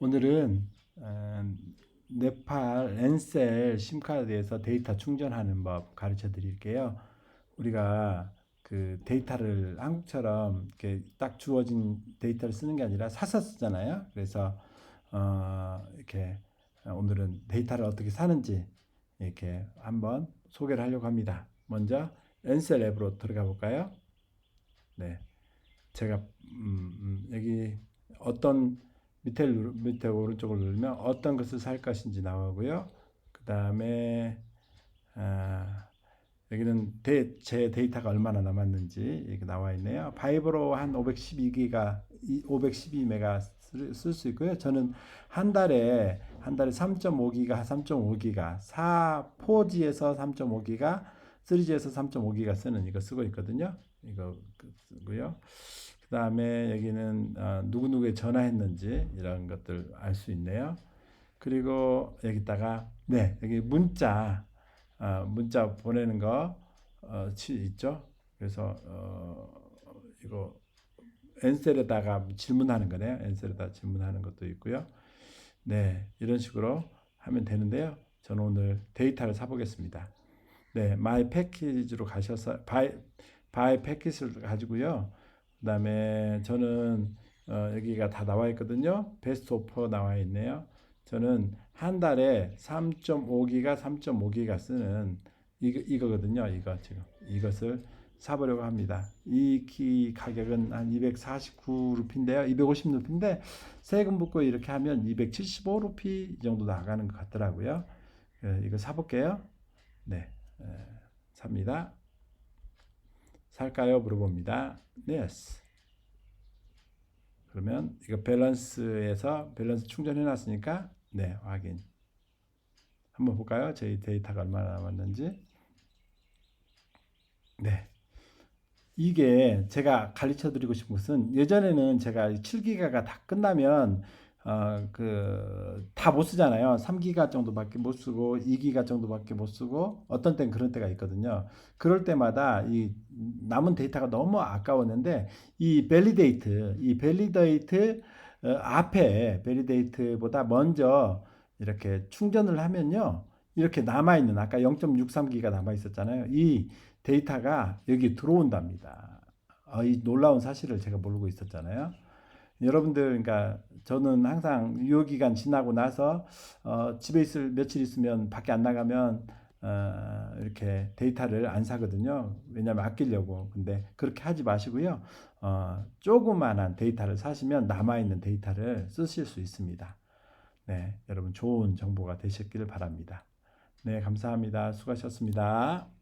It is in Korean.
오늘은 어, 네팔 엔셀 심카드에서 데이터 충전하는 법 가르쳐 드릴게요. 우리가 그 데이터를 한국처럼 이렇게 딱 주어진 데이터를 쓰는 게 아니라 사서 쓰잖아요. 그래서 어, 이렇게 오늘은 데이터를 어떻게 사는지 이렇게 한번 소개를 하려고 합니다. 먼저 엔셀 앱으로 들어가 볼까요? 네, 제가 음, 음, 여기 어떤 밑에 누르, 밑에 오른쪽을 누르면 어떤 것을 살 것인지 나오고요. 그 다음에 아, 여기는 데, 제 데이터가 얼마나 남았는지 이렇게 나와 있네요. 바이브로 한 512기가 512메가 쓸 수 있고요. 저는 한 달에 한 달에 3.5기가 3.5기가 4 4G에서 3.5기가 3G에서 3.5기가 쓰는 이거 쓰고 있거든요. 이거 쓰고요. 그 다음에 여기는 어, 누구누구에 전화했는지 이런 것들 알 수 있네요. 그리고 여기다가 네 여기 문자 어, 문자 보내는 거 어, 치, 있죠. 그래서 어, 이거 엔셀에다가 질문하는 거네요. 엔셀에다 질문하는 것도 있고요. 네 이런 식으로 하면 되는데요. 저는 오늘 데이터를 사보겠습니다. 네 마이 패키지로 가셔서 바이 바이 패키지를 가지고요. 그다음에 저는 어, 여기가 다 나와 있거든요. 베스트 오퍼 나와 있네요. 저는 한 달에 3.5기가 3.5기가 쓰는 이거, 이거거든요. 이거 지금 이것을 사보려고 합니다. 이 키 가격은 한 249루피인데요. 250루피인데 세금 붙고 이렇게 하면 275루피 정도 나가는 것 같더라고요. 예, 이거 사볼게요. 네, 에, 삽니다. 살까요? 물어봅니다. yes. 그러면 이거 밸런스에서 밸런스 충전해 놨으니까 네, 확인. 한번 볼까요? 저희 데이터가 얼마나 남았는지. 네. 이게 제가 가르쳐 드리고 싶은 것은 예전에는 제가 7기가가 다 끝나면 어, 그, 다 못 쓰잖아요. 3기가 정도밖에 못 쓰고, 2기가 정도밖에 못 쓰고, 어떤 땐 그런 때가 있거든요. 그럴 때마다 이 남은 데이터가 너무 아까웠는데, 이 밸리데이트, 이 밸리데이트 어, 앞에 밸리데이트보다 먼저 이렇게 충전을 하면요. 이렇게 남아 있는, 아까 0.63기가 남아 있었잖아요. 이 데이터가 여기 들어온답니다. 어, 이 놀라운 사실을 제가 모르고 있었잖아요. 여러분들, 그러니까 저는 항상 유효 기간 지나고 나서 어, 집에 있을 며칠 있으면 밖에 안 나가면 어, 이렇게 데이터를 안 사거든요. 왜냐하면 아끼려고. 근데 그렇게 하지 마시고요. 어, 조그만한 데이터를 사시면 남아있는 데이터를 쓰실 수 있습니다. 네, 여러분 좋은 정보가 되셨기를 바랍니다. 네, 감사합니다. 수고하셨습니다.